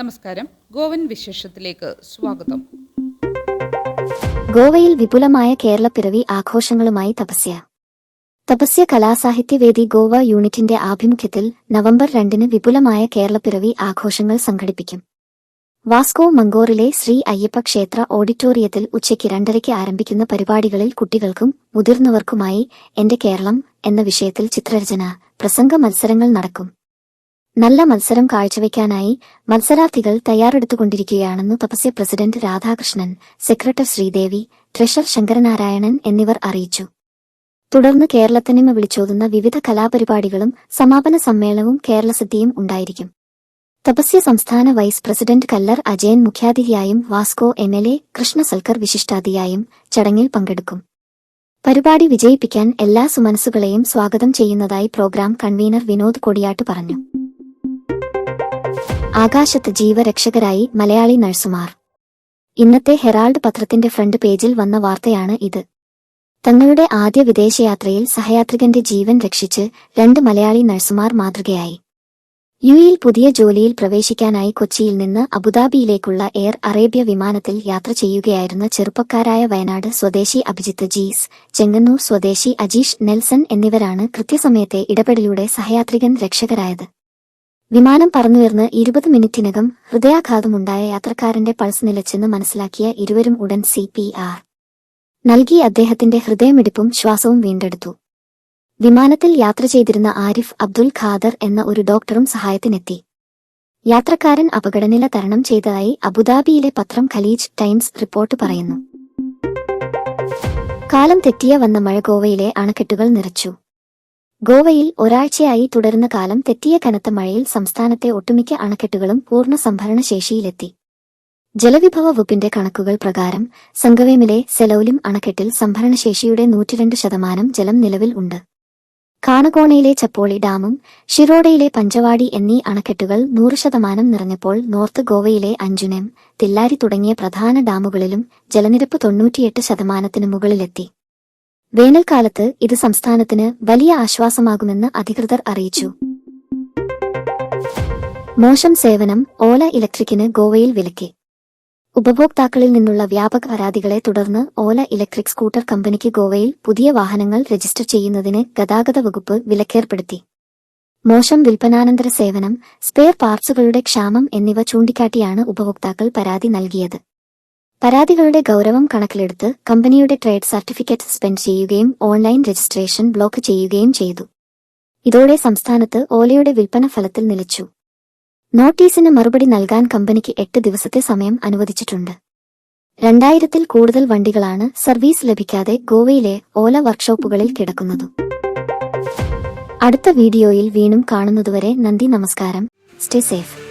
നമസ്കാരം. ഗോവൻ വിശേഷത്തിലേക്ക് സ്വാഗതം. ഗോവയിൽ വിപുലമായ കേരളപ്പിറവി ആഘോഷങ്ങളുമായി തപസ്യ. തപസ്യ കലാസാഹിത്യവേദി ഗോവ യൂണിറ്റിന്റെ ആഭിമുഖ്യത്തിൽ നവംബർ രണ്ടിന് വിപുലമായ കേരളപ്പിറവി ആഘോഷങ്ങൾ സംഘടിപ്പിക്കും. വാസ്കോ മംഗോറിലെ ശ്രീ അയ്യപ്പ ക്ഷേത്ര ഓഡിറ്റോറിയത്തിൽ ഉച്ചയ്ക്ക് രണ്ടരയ്ക്ക് ആരംഭിക്കുന്ന പരിപാടികളിൽ കുട്ടികൾക്കും മുതിർന്നവർക്കുമായി എന്റെ കേരളം എന്ന വിഷയത്തിൽ ചിത്രരചന പ്രസംഗ മത്സരങ്ങൾ നടക്കും. നല്ല മത്സരം കാഴ്ചവെക്കാനായി മത്സരാർത്ഥികൾ തയ്യാറെടുത്തുകൊണ്ടിരിക്കുകയാണെന്ന് Tapasya president Radhakrishnan secretary Sreedevi treasurer Sankaranarayanan എന്നിവർ അറിയിച്ചു. തുടർന്ന് കേരളത്തനിമ വിളിച്ചോതുന്ന വിവിധ കലാപരിപാടികളും സമാപന സമ്മേളനവും കേരളസിദ്ധിയും ഉണ്ടായിരിക്കും. തപസ്യ സംസ്ഥാന vice president Kallar Ajayan മുഖ്യാതിഥിയായും Vasco M L A Krishna Salkar വിശിഷ്ടാതിയായും ചടങ്ങിൽ പങ്കെടുക്കും. പരിപാടി വിജയിപ്പിക്കാൻ എല്ലാ സുമനസ്സുകളെയും സ്വാഗതം ചെയ്യുന്നതായി പ്രോഗ്രാം കൺവീനർ വിനോദ് കൊടിയാട്ട് പറഞ്ഞു. ആകാശത്ത് ജീവരക്ഷകരായി മലയാളി നഴ്സുമാർ. ഇന്നത്തെ ഹെറാൾഡ് പത്രത്തിന്റെ ഫ്രണ്ട് പേജിൽ വന്ന വാർത്തയാണ് ഇത്. തങ്ങളുടെ ആദ്യ വിദേശയാത്രയിൽ സഹയാത്രികന്റെ ജീവൻ രക്ഷിച്ച് രണ്ട് മലയാളി നഴ്സുമാർ മാതൃകയായി. യുഇയിൽ പുതിയ ജോലിയിൽ പ്രവേശിക്കാനായി കൊച്ചിയിൽ നിന്ന് അബുദാബിയിലേക്കുള്ള എയർ അറേബ്യ വിമാനത്തിൽ യാത്ര ചെയ്യുകയായിരുന്ന ചെറുപ്പക്കാരായ വയനാട് സ്വദേശി അഭിജിത്ത് ജീസ് ചെങ്ങന്നൂർ സ്വദേശി അജീഷ് നെൽസൺ എന്നിവരാണ് കൃത്യസമയത്തെ ഇടപെടലിലൂടെ സഹയാത്രികൻ രക്ഷകരായത്. വിമാനം പറന്നുയർന്ന് ഇരുപത് മിനിറ്റിനകം ഹൃദയാഘാതമുണ്ടായ യാത്രക്കാരന്റെ പൾസ് നിലച്ചെന്ന് മനസ്സിലാക്കിയ ഇരുവരും ഉടൻ സി പി ആർ. നൽകി അദ്ദേഹത്തിന്റെ ഹൃദയമിടിപ്പും ശ്വാസവും വീണ്ടെടുത്തു. വിമാനത്തിൽ യാത്ര ചെയ്തിരുന്ന ആരിഫ് അബ്ദുൽ ഖാദർ എന്ന ഒരു ഡോക്ടറും സഹായത്തിനെത്തി. യാത്രക്കാരൻ അപകടനില തരണം ചെയ്തതായി അബുദാബിയിലെ പത്രം ഖലീജ് ടൈംസ് റിപ്പോർട്ട് പറയുന്നു. കാലം തെറ്റിയ വന്ന മഴ ഗോവയിലെ അണക്കെട്ടുകൾ നിറച്ചു. ഗോവയിൽ ഒരാഴ്ചയായി തുടരുന്ന കാലം തെറ്റിയ കനത്ത മഴയിൽ സംസ്ഥാനത്തെ ഒട്ടുമിക്ക അണക്കെട്ടുകളും പൂർണ സംഭരണ ശേഷിയിലെത്തി ജലവിഭവ വകുപ്പിന്റെ കണക്കുകൾ പ്രകാരം സംഗവേമിലെ സെലൌലിം അണക്കെട്ടിൽ സംഭരണശേഷിയുടെ നൂറ്റിരണ്ട് ശതമാനം ജലം നിലവിൽ ഉണ്ട്. കാണകോണയിലെ ചപ്പോളി ഡാമും ഷിറോഡയിലെ പഞ്ചവാടി എന്നീ അണക്കെട്ടുകൾ നൂറ് ശതമാനം നിറഞ്ഞപ്പോൾ നോർത്ത് ഗോവയിലെ അഞ്ചുനെം തില്ലാരി തുടങ്ങിയ പ്രധാന ഡാമുകളിലും ജലനിരപ്പ് തൊണ്ണൂറ്റിയെട്ട് ശതമാനത്തിന് മുകളിലെത്തി. വേനൽക്കാലത്ത് ഇത് സംസ്ഥാനത്തിന് വലിയ ആശ്വാസമാകുമെന്ന് അധികൃതർ അറിയിച്ചു. മോശം സേവനം ഓല ഇലക്ട്രിക്കിന് ഗോവയിൽ വിലക്കി. ഉപഭോക്താക്കളിൽ നിന്നുള്ള വ്യാപക പരാതികളെ തുടർന്ന് ഓല ഇലക്ട്രിക് സ്കൂട്ടർ കമ്പനിക്ക് ഗോവയിൽ പുതിയ വാഹനങ്ങൾ രജിസ്റ്റർ ചെയ്യുന്നതിന് ഗതാഗത വകുപ്പ് വിലക്കേർപ്പെടുത്തി. മോശം വിൽപ്പനാനന്തര സേവനം സ്പെയർ പാർട്സുകളുടെ ക്ഷാമം എന്നിവ ചൂണ്ടിക്കാട്ടിയാണ് ഉപഭോക്താക്കൾ പരാതി നൽകിയത്. പരാതികളുടെ ഗൗരവം കണക്കിലെടുത്ത് കമ്പനിയുടെ ട്രേഡ് സർട്ടിഫിക്കറ്റ് സസ്പെൻഡ് ചെയ്യുകയും ഓൺലൈൻ രജിസ്ട്രേഷൻ ബ്ലോക്ക് ചെയ്യുകയും ചെയ്തു. ഇതോടെ സംസ്ഥാനത്ത് ഓലയുടെ വിൽപ്പന ഫലത്തിൽ നിലച്ചു. നോട്ടീസിന് മറുപടി നൽകാൻ കമ്പനിക്ക് എട്ട് ദിവസത്തെ സമയം അനുവദിച്ചിട്ടുണ്ട്. രണ്ടായിരത്തിൽ കൂടുതൽ വണ്ടികളാണ് സർവീസ് ലഭിക്കാതെ ഗോവയിലെ ഓല വർക്ക്ഷോപ്പുകളിൽ കിടക്കുന്നത്. അടുത്ത വീഡിയോയിൽ വീണ്ടും കാണുന്നതുവരെ നന്ദി നമസ്കാരം. Stay safe.